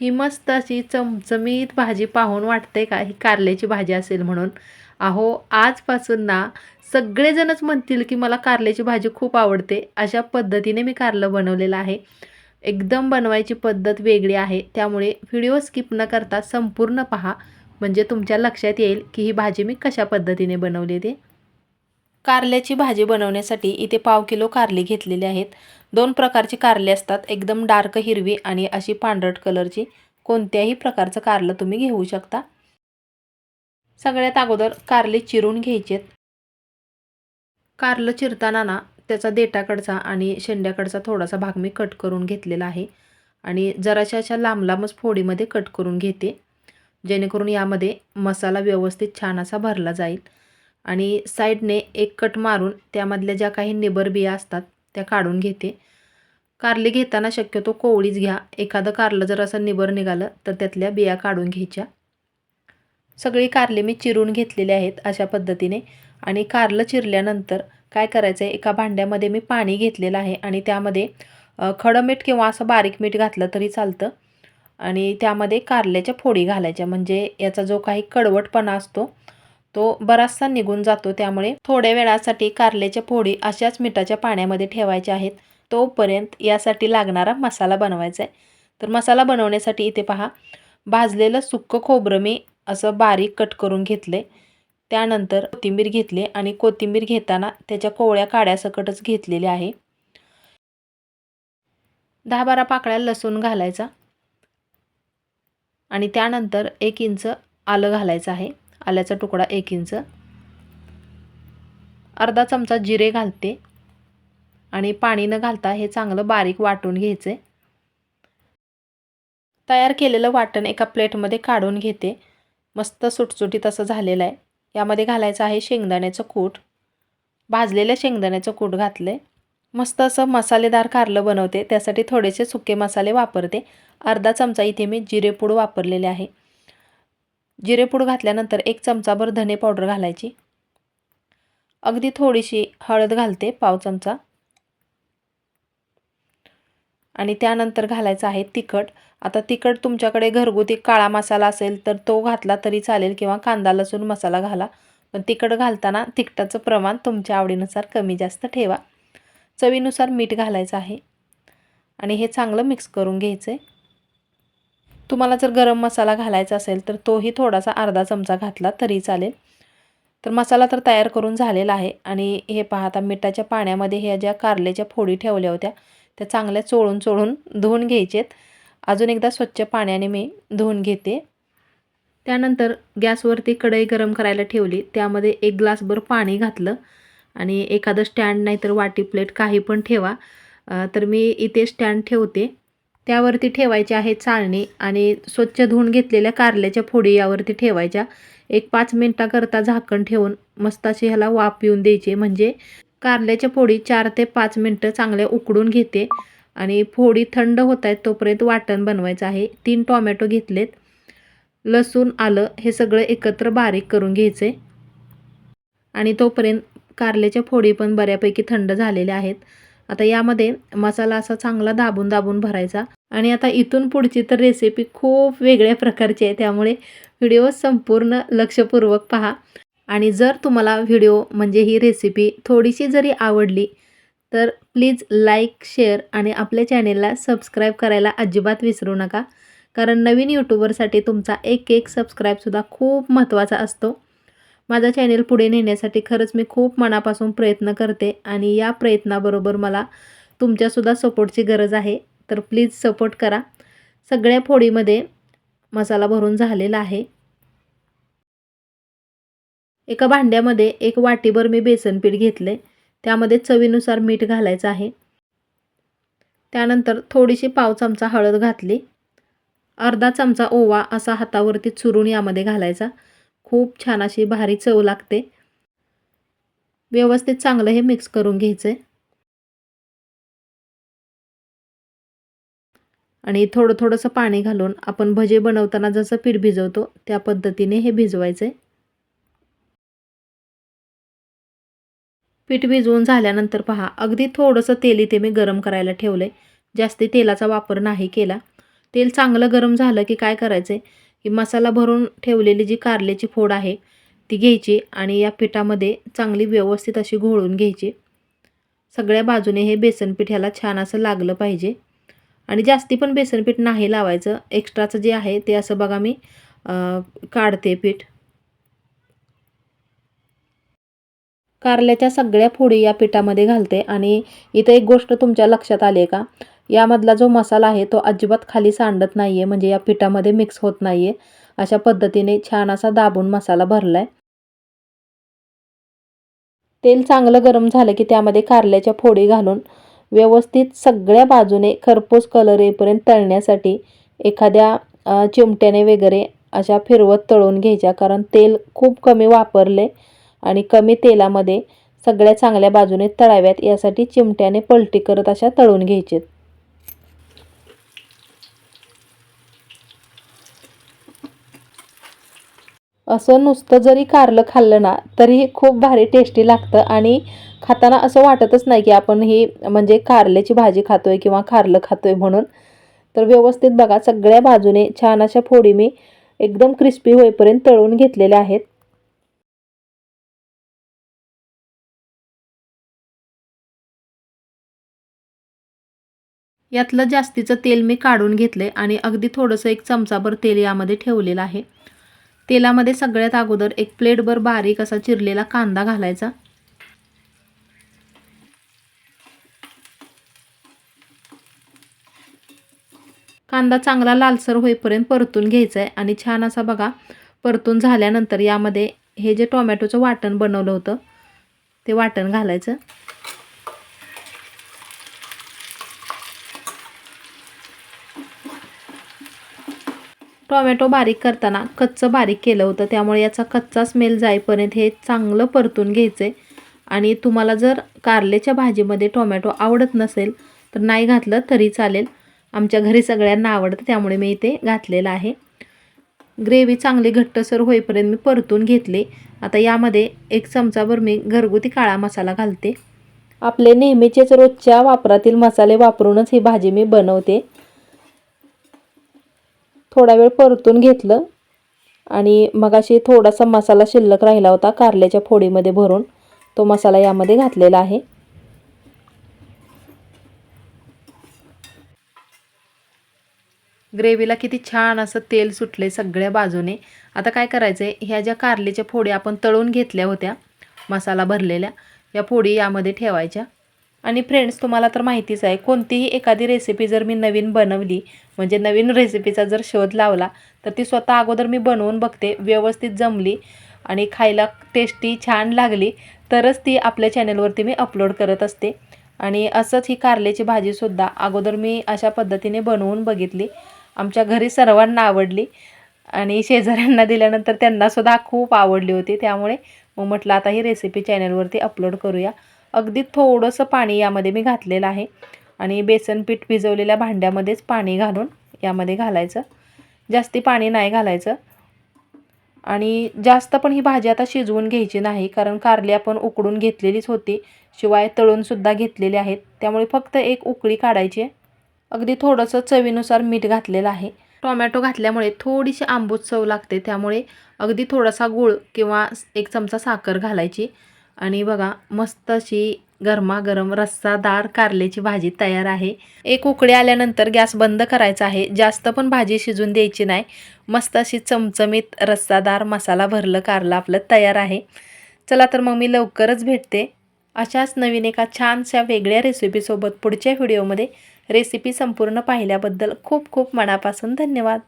ही मस्त अशी चमचमीत भाजी पाहून वाटते का? ही कारल्याची भाजी असेल म्हणून. अहो आजपासून ना सगळेजणच म्हणतील की मला कारल्याची भाजी खूप आवडते. अशा पद्धतीने मी कारलं बनवलेलं आहे. एकदम बनवायची पद्धत वेगळी आहे. त्यामुळे व्हिडिओ स्किप न करता संपूर्ण पहा. म्हणजे तुमच्या लक्षात येईल की ही भाजी मी कशा पद्धतीने बनवली ते. कारल्याची भाजी बनवण्यासाठी इथे पाव किलो कारली घेतलेली आहेत. दोन प्रकारची कारली असतात. एकदम डार्क हिरवी आणि अशी पांढरट कलरची. कोणत्याही प्रकारचं कारलं तुम्ही घेऊ शकता. सगळ्यात अगोदर कारली चिरून घ्यायचेत कारलं चिरताना ना त्याचा देठाकडचा आणि शेंड्याकडचा थोडासा भाग मी कट करून घेतलेला आहे. आणि जराशा अशा लांब लांबच फोडीमध्ये कट करून घेते. जेणेकरून यामध्ये मसाला व्यवस्थित छान असा भरला जाईल. आणि साईडने एक कट मारून त्यामधल्या ज्या काही निबर बिया असतात त्या काढून घेते. कारली घेताना शक्यतो कोवळीच घ्या. एखादं कारलं जर असं निबर निघालं तर त्यातल्या बिया काढून घ्यायच्या. सगळी कारले मी चिरून घेतलेले आहेत अशा पद्धतीने. आणि कारलं चिरल्यानंतर काय करायचं आहे एका भांड्यामध्ये मी पाणी घेतलेलं आहे आणि त्यामध्ये खडं मीठ किंवा असं बारीक मीठ घातलं तरी चालतं. आणि त्यामध्ये कारल्याच्या फोडी घालायच्या. म्हणजे याचा जो काही कडवटपणा असतो तो बराचसा निघून जातो. त्यामुळे थोड्या वेळासाठी कारल्याच्या फोडी अशाच मिठाच्या पाण्यामध्ये ठेवायच्या आहेत. तोपर्यंत यासाठी लागणारा मसाला बनवायचा आहे. तर मसाला बनवण्यासाठी इथे पहा भाजलेलं सुक्कं खोबरं मी असं बारीक कट करून घेतले त्यानंतर कोथिंबीर घेतली आणि कोथिंबीर घेताना त्याच्या कोवळ्या काड्यासकटच घेतलेली आहे. दहा बारा पाकळ्या लसूण घालायचा. आणि त्यानंतर एक इंच आलं घालायचं आहे. आल्याचा तुकडा एक इंच. अर्धा चमचा जिरे घालते. आणि पाणी न घालता हे चांगलं बारीक वाटून घ्यायचे. तयार केलेलं वाटण एका प्लेटमध्ये काढून घेते. मस्त सुटसुटीत असं झालेलं आहे. यामध्ये घालायचं आहे शेंगदाण्याचं कूट. भाजलेल्या शेंगदाण्याचं कूट घातले. मस्त असं मसालेदार कारलं बनवते. त्यासाठी थोडेसे सुके मसाले वापरते. अर्धा चमचा इथे मी जिरेपूड वापरलेले आहे. जिरेपूड घातल्यानंतर एक चमचाभर धने पावडर घालायची. अगदी थोडीशी हळद घालते पाव चमचा. आणि त्यानंतर घालायचं आहे तिखट. आता तिखट तुमच्याकडे घरगुती काळा मसाला असेल तर तो घातला तरी चालेल किंवा कांदा लसूण मसाला घाला. पण तिखट घालताना तिखटाचं प्रमाण तुमच्या आवडीनुसार कमी जास्त ठेवा. चवीनुसार मीठ घालायचं आहे. आणि हे चांगलं मिक्स करून घ्यायचं आहे तुम्हाला जर गरम मसाला घालायचा असेल तर तोही थोडासा अर्धा चमचा घातला तरी चालेल. तर मसाला तर तयार करून झालेला आहे आणि हे पाहता मिठाच्या पाण्यामध्ये ह्या ज्या कारल्याच्या फोडी ठेवल्या होत्या त्या चांगल्या चोळून चोळून धुवून घ्यायचेत. अजून एकदा स्वच्छ पाण्याने मी धुवून घेते. त्यानंतर गॅसवरती कढई गरम करायला ठेवली. त्यामध्ये एक ग्लासभर पाणी घातलं आणि एखादं स्टँड नाही तर वाटी प्लेट काही पण ठेवा. तर मी इथे स्टँड ठेवते. त्यावरती ठेवायचे आहे चाळणी आणि स्वच्छ धुवून घेतलेल्या कारल्याच्या फोडी यावरती ठेवायच्या. एक पाच मिनटाकरता झाकण ठेवून मस्त अशी ह्याला वाफ येऊन द्यायचे. म्हणजे कारल्याच्या फोडी चार ते पाच मिनटं चांगल्या उकडून घेते आणि फोडी थंड होत आहेत तोपर्यंत वाटण बनवायचं आहे. तीन टोमॅटो घेतलेत. लसूण आलं हे सगळं एकत्र बारीक करून घ्यायचे. आणि तोपर्यंत कारल्याच्या फोडी पण बऱ्यापैकी थंड झालेल्या आहेत. आता यामध्ये मसाला असा चांगला दाबून दाबून भरायचा. आणि आता इथून पुढची तर रेसिपी खूप वेगळ्या प्रकारची आहे. त्यामुळे व्हिडिओ संपूर्ण लक्षपूर्वक पहा. आणि जर तुम्हाला व्हिडिओ म्हणजे ही रेसिपी थोडीशी जरी आवडली तर प्लीज लाईक शेअर आणि आपल्या चॅनेलला सबस्क्राईब करायला अजिबात विसरू नका. कारण नवीन यूट्यूबरसाठी तुमचा एक एक सबस्क्राईबसुद्धा खूप महत्त्वाचा असतो. माझा चॅनेल पुढे नेण्यासाठी खरंच मी खूप मनापासून प्रयत्न करते आणि या प्रयत्नाबरोबर मला तुमच्यासुद्धा सपोर्टची गरज आहे. तर प्लीज सपोर्ट करा. सगळ्या फोडीमध्ये मसाला भरून झालेला आहे. एका भांड्यामध्ये एक वाटीभर मी बेसन पीठ घेतले. त्यामध्ये चवीनुसार मीठ घालायचं आहे. त्यानंतर थोडीशी पाव चमचा हळद घातली. अर्धा चमचा ओवा असा हातावरती चुरून यामध्ये घालायचा. खूप छान अशी भारी चव लागते. व्यवस्थित चांगलं हे मिक्स करून घ्यायचं आहे आणि थोडं थोडंसं पाणी घालून आपण भजे बनवताना जसं पीठ भिजवतो त्या पद्धतीने हे भिजवायचं आहे पीठ भिजवून झाल्यानंतर पहा अगदी थोडंसं तेल इथे मी गरम करायला ठेवलं आहे जास्ती तेलाचा वापर नाही केला. तेल चांगलं गरम झालं की काय करायचं आहे की मसाला भरून ठेवलेली जी कारल्याची फोड आहे ती घ्यायची आणि या पिठामध्ये चांगली व्यवस्थित अशी घोळून घ्यायची. सगळ्या बाजूने हे बेसनपीठ ह्याला छान असं लागलं पाहिजे. आणि जास्ती पण बेसनपीठ नाही लावायचं एक्स्ट्राचं जे आहे ते असं बघा मी काढते पीठ. कारल्याच्या सगळ्या फोडी या पिठामध्ये घालते आणि इथं एक गोष्ट तुमच्या लक्षात आली आहे का? यामधला जो मसाला आहे तो अजिबात खाली सांडत नाही आहे म्हणजे या पिठामध्ये मिक्स होत नाही आहे अशा पद्धतीने छान असा दाबून मसाला भरला आहे तेल चांगलं गरम झालं की त्यामध्ये कारल्याच्या फोडी घालून व्यवस्थित सगळ्या बाजूने खरपूस कलर येईपर्यंत तळण्यासाठी एखाद्या चिमट्याने वगैरे अशा फिरवत तळून घ्यायच्या. कारण तेल खूप कमी वापरले आणि कमी तेलामध्ये सगळ्या चांगल्या बाजूने तळाव्यात यासाठी चिमट्याने पलटी करत अशा तळून घ्यायचेत. असं नुसतं जरी कारलं खाल्लं ना तरी खूप भारी टेस्टी लागतं आणि खाताना असं वाटतच नाही की आपण ही म्हणजे कारल्याची भाजी खातोय किंवा कारलं खातोय म्हणून. तर व्यवस्थित बघा सगळ्या बाजूने छान अशा फोडी मी एकदम क्रिस्पी होईपर्यंत तळून घेतलेल्या आहेत. यातलं जास्तीचं तेल मी काढून घेतले आणि अगदी थोडंसं एक चमचाभर तेल यामध्ये ठेवलेलं आहे. तेलामध्ये सगळ्यात अगोदर एक प्लेटभर बारीक असा चिरलेला कांदा घालायचा. कांदा चांगला लालसर होईपर्यंत परतून घ्यायचा आहे आणि छान असा बघा परतून झाल्यानंतर यामध्ये हे जे टोमॅटोचं वाटण बनवलं होतं ते वाटण घालायचं. टोमॅटो बारीक करताना कच्चं बारीक केलं होतं. त्यामुळे याचा कच्चा स्मेल जाईपर्यंत हे चांगलं परतून घ्यायचं. आहे आणि तुम्हाला जर कारल्याच्या भाजीमध्ये टोमॅटो आवडत नसेल तर नाही घातलं तरी चालेल. आमच्या घरी सगळ्यांना आवडतं त्यामुळे मी इथे घातलेलं आहे. ग्रेव्ही चांगली घट्टसर होईपर्यंत मी परतून घेतले. आता यामध्ये एक चमचाभर मी घरगुती काळा मसाला घालते. आपले नेहमीचेच रोजच्या वापरातील मसाले वापरूनच ही भाजी मी बनवते. थोडा वेळ परतून घेतलं आणि मग अशी थोडासा मसाला शिल्लक राहिला होता कारल्याच्या फोडीमध्ये भरून. तो मसाला यामध्ये घातलेला आहे. ग्रेव्हीला किती छान असं तेल सुटले सगळ्या बाजूने. आता काय करायचं आहे ह्या ज्या कारल्याच्या फोडी आपण तळून घेतल्या होत्या मसाला भरलेल्या या फोडी यामध्ये ठेवायच्या. आणि फ्रेंड्स तुम्हाला तर माहितीच आहे कोणतीही एखादी रेसिपी जर मी नवीन बनवली म्हणजे नवीन रेसिपीचा जर शोध लावला तर ती स्वतः अगोदर मी बनवून बघते व्यवस्थित जमली आणि खायला टेस्टी छान लागली तरच ती आपल्या चॅनलवरती मी अपलोड करत असते. आणि असंच ही कारल्याची भाजीसुद्धा अगोदर मी अशा पद्धतीने बनवून बघितली. आमच्या घरी सर्वांना आवडली आणि शेजाऱ्यांना दिल्यानंतर त्यांनासुद्धा खूप आवडली होती त्यामुळे मग म्हटलं आता ही रेसिपी चॅनलवरती अपलोड करूया. अगदी थोडंसं पाणी यामध्ये मी घातलेलं आहे. आणि बेसन पीठ भिजवलेल्या भांड्यामध्येच पाणी घालून यामध्ये घालायचं. जास्ती पाणी नाही घालायचं. आणि जास्त पण ही भाजी आता शिजवून घ्यायची नाही कारण कारली आपण उकडून घेतलेलीच होती. शिवाय तळूनसुद्धा घेतलेली आहेत. त्यामुळे फक्त एक उकळी काढायची अगदी थोडंसं चवीनुसार मीठ घातलेलं आहे. टोमॅटो घातल्यामुळे थोडीशी आंबूस चव लागते. त्यामुळे अगदी थोडासा गूळ किंवा एक चमचा साखर घालायची. आणि बघा मस्त अशी गरमागरम रस्सादार कारल्याची भाजी तयार आहे. एक उकडी आल्यानंतर गॅस बंद करायचा आहे. जास्त पण भाजी शिजून द्यायची नाही. मस्त अशी चमचमीत रस्सादार मसाला भरलं कारलं आपलं तयार आहे. चला तर मग मी लवकरच भेटते. अशाच नवीन एका छानशा वेगळ्या रेसिपीसोबत पुढच्या व्हिडिओमध्ये रेसिपी संपूर्ण पाहिल्याबद्दल खूप खूप मनापासून धन्यवाद.